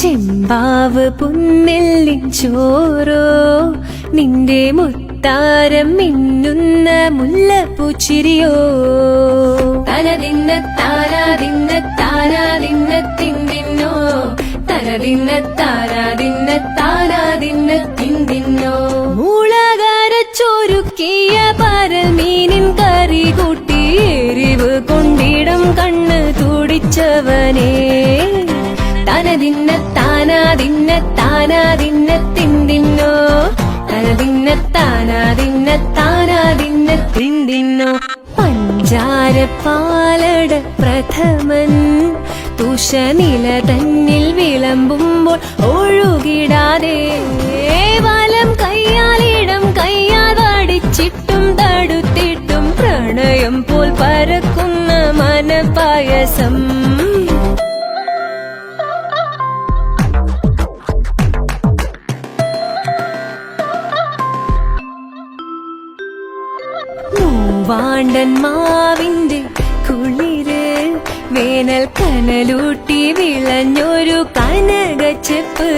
ചെമ്പാവ് പുന്നെല്ലിൻ ചോറോ നിന്റെ മുത്താരം മിന്നുന്ന മുല്ലപ്പൂച്ചിരിയോ? തലതിന്ന താരാതിന്ന താരാതിന്ന തിന്തിന്നോ തലതിന്ന താരാതിന്ന താരാതിന്ന തിന്തിന്നോ മുളകര ചൊരുക്കിയ പരമീനിൻ കറി കൂട്ടി എരിവ് കൊണ്ടിടം കണ്ണ് തുടിച്ചവനേ. തനതിന്ന താനാതിന്ന താനാതിന്ന തിന്തിന്നോ തനതിന്ന താനാതിന്ന താനാതിന്ന തിന്തിന്നോ പഞ്ചാര പാലട പ്രഥമൻ തുഷനില തന്നിൽ വിളമ്പുമ്പോൾ ഒഴുകിടാതെ വലം കയ്യാലിടം കയ്യാൽ തടുത്തിട്ടും പ്രണയം പോൽ പരക്കുന്ന പൂവാണ്ടൻ മാവിന്റെ കുളിര് വേനൽ കനലൂട്ടി വിളഞ്ഞൊരു കനകച്ചെപ്പ്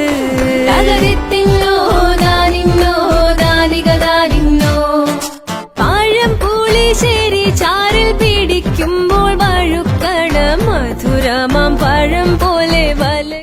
തകരത്തില്ലോ ദാനിന്നോ ദാനിക മധുരമാം പഴം പോലെ വല